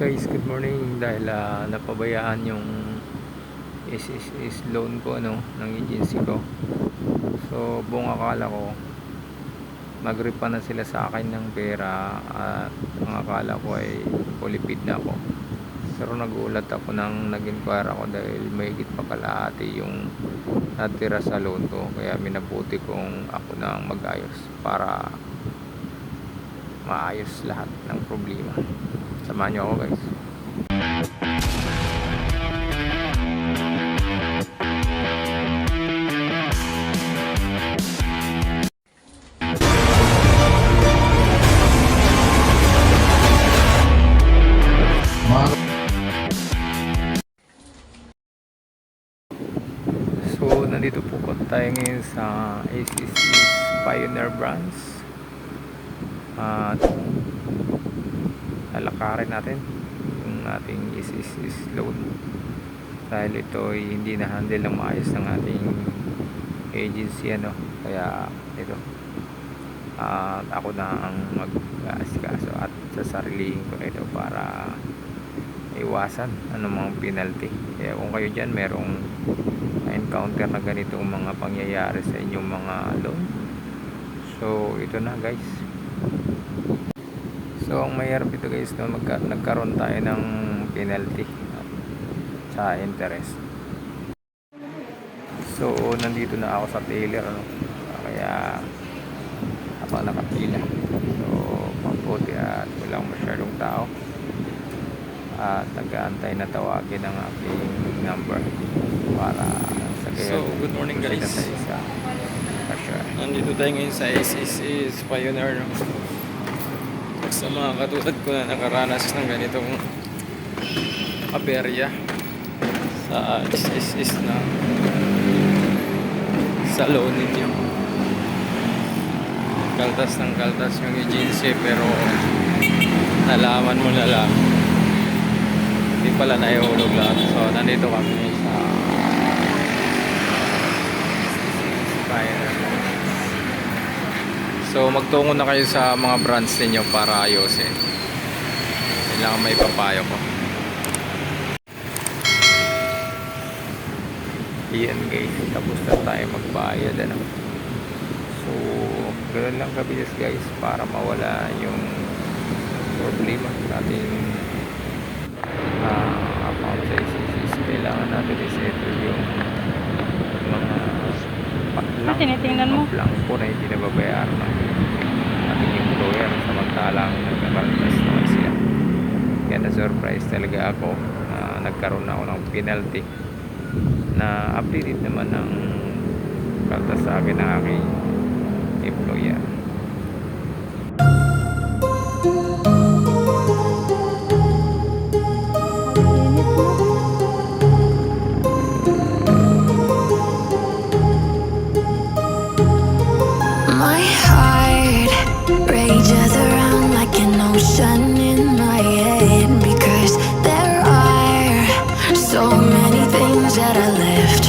guys, good morning dahil ah, napabayaan yung SSS loan ko ano, ng agency ko. So, buong akala ko magripa na sila sa akin ng pera at ang akala ko ay paid na ako. Pero nagulat ako nang nag-inquire ako dahil may higit pa kalahati yung natira sa loan ko. Kaya minabuti kong ako na ang mag-ayos para maayos lahat ng problema. Samahan niyo ako guys. So, nandito po po tayo ngayon sa ACC Pioneer Branch. At lalakarin natin yung ating ACC loan. Dahil ito ay hindi na handle ng maayos ng ating agency ano. Kaya ito at ako na ang mag-asikaso at sasarilihin ko na ito para iwasan anumang penalty. Kaya kung kayo dyan merong encounter na ganitong mga pangyayari sa inyong mga loan. So, ito na guys. So, ang mahirap ito guys, no, magka, nagkaroon tayo ng penalty sa interest. So, nandito na ako sa Taylor. Ano, kaya, habang nakapila. So, mabuti at walang masyadong tao. At nag-aantay na tawagin ang aking number para sa So, good morning, guys. Sa cashier. Nandito tayo ngayon sa SSS Pioneer. No? Sa mga katulad ko na nakaranas ng ganitong aberya sa SSS na sa loan ninyo. Kaltas ng kaltas yung agency pero nalaman mo na lang hindi pala naihulog lahat. So, nandito kami sa Pioneer. So magtungo na kayo sa mga branch ninyo para ayusin. Kailangan may papayo ko. Iyan guys, tapos na tayo magbayad ano. So, ganoon lang kabilis guys para mawala yung problema sa ating ah, account sa ICCs. Kailangan natin i-settle yung mga paklang, Ah, tinitingnan mo? mga blanco na hindi nababayaran ng ating employer samantalang nagkakaltas naman sila. Kaya na-surprise talaga ako na nagkaroon ako ng penalty na updated naman ng kaltas sa akin ng aking employer. that I left.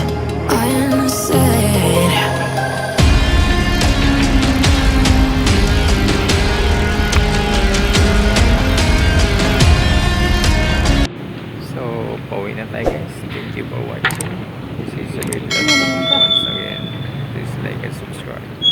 So, pauwi na tayo guys. Thank you for watching. This. Once again, please like and subscribe.